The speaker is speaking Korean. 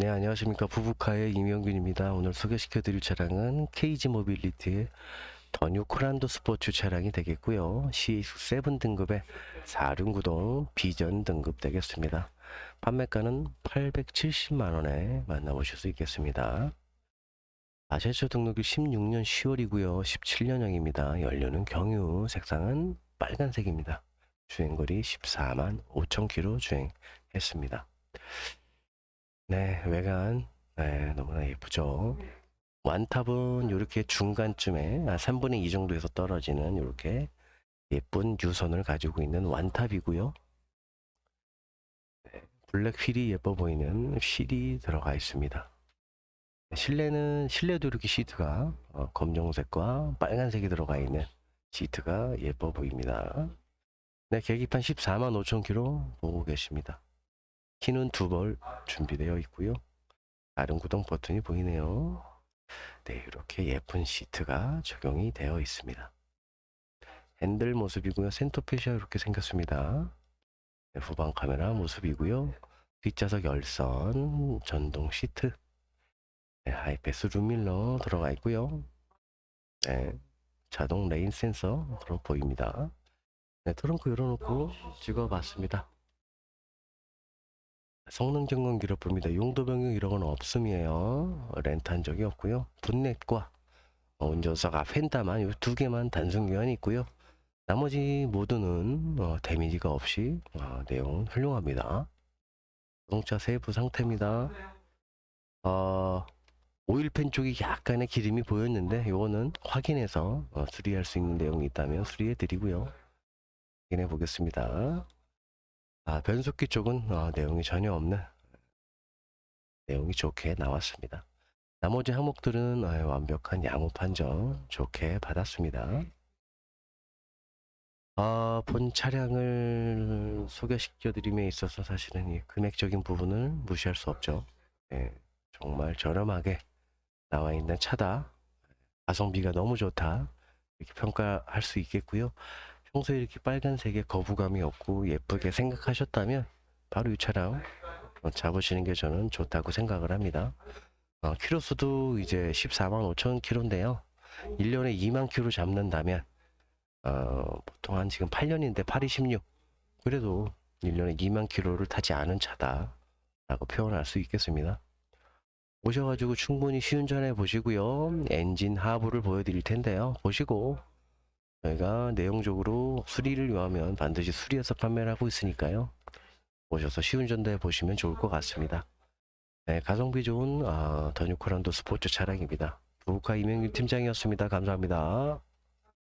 네, 안녕하십니까. 부부카의 임영균입니다. 오늘 소개시켜 드릴 차량은 KG 모빌리티의 더뉴 코란도 스포츠 차량이 되겠고요. CX7 등급의 4륜 구동 비전 등급 되겠습니다. 판매가는 870만 원에 만나보실 수 있겠습니다. 아시아처 등록이 16년 10월이고요. 17년형입니다. 연료는 경유, 색상은 빨간색입니다. 주행거리 14만 5천 킬로 주행했습니다. 네, 외관 네, 너무나 예쁘죠. 완탑은 이렇게 중간쯤에 아, 3분의 2 정도에서 떨어지는 이렇게 예쁜 유선을 가지고 있는 완탑이고요. 네, 블랙 휠이 예뻐 보이는 휠이 들어가 있습니다. 실내는 실내도 이렇게 시트가 어, 검정색과 빨간색이 들어가 있는 시트가 예뻐 보입니다. 네, 계기판 14만 5천 킬로 보고 계십니다. 키는 두 벌 준비되어 있고요. 다른 구동 버튼이 보이네요. 네, 이렇게 예쁜 시트가 적용이 되어 있습니다. 핸들 모습이고요. 센터페시아 이렇게 생겼습니다. 네, 후방 카메라 모습이고요. 뒷좌석 열선, 전동 시트, 네, 하이패스 룸밀러 들어가 있고요. 네, 자동 레인 센서 들어 보입니다. 네, 트렁크 열어놓고 찍어봤습니다. 성능 점검 기록 봅니다. 용도 변경 건 없음이에요. 렌트한 적이 없고요. 분넷과 어, 운전석 앞 펜다만 이 두 개만 단순 교환이 있고요. 나머지 모두는 어, 데미지가 없이 어, 내용은 훌륭합니다. 자동차 세부 상태입니다. 어, 오일팬 쪽이 약간의 기름이 보였는데 이거는 확인해서 어, 수리할 수 있는 내용이 있다면 수리해 드리고요. 확인해 보겠습니다. 아, 변속기 쪽은 어, 내용이 전혀 없는 내용이 좋게 나왔습니다. 나머지 항목들은 어, 완벽한 양호 판정 좋게 받았습니다. 아, 본 차량을 소개시켜 드림에 있어서 사실은 이 금액적인 부분을 무시할 수 없죠. 예, 정말 저렴하게 나와 있는 차다. 가성비가 너무 좋다. 이렇게 평가할 수 있겠고요. 평소에 이렇게 빨간색에 거부감이 없고 예쁘게 생각하셨다면 바로 어, 잡으시는 게 저는 좋다고 생각을 합니다. 어, 키로수도 이제 14만 5천 킬로인데요. 1년에 2만 킬로 잡는다면 어, 보통 한 지금 8년인데 8이 16 그래도 1년에 2만 킬로를 타지 않은 차다 라고 표현할 수 있겠습니다. 오셔가지고 충분히 시운전해 보시고요. 엔진 하부를 보여드릴 텐데요. 보시고 저희가 내용적으로 수리를 요하면 반드시 수리해서 판매를 하고 있으니까요. 오셔서 시운전도 해보시면 좋을 것 같습니다. 네, 가성비 좋은 아, 더뉴코란도 스포츠 차량입니다. 부부카 이명규 팀장이었습니다. 감사합니다.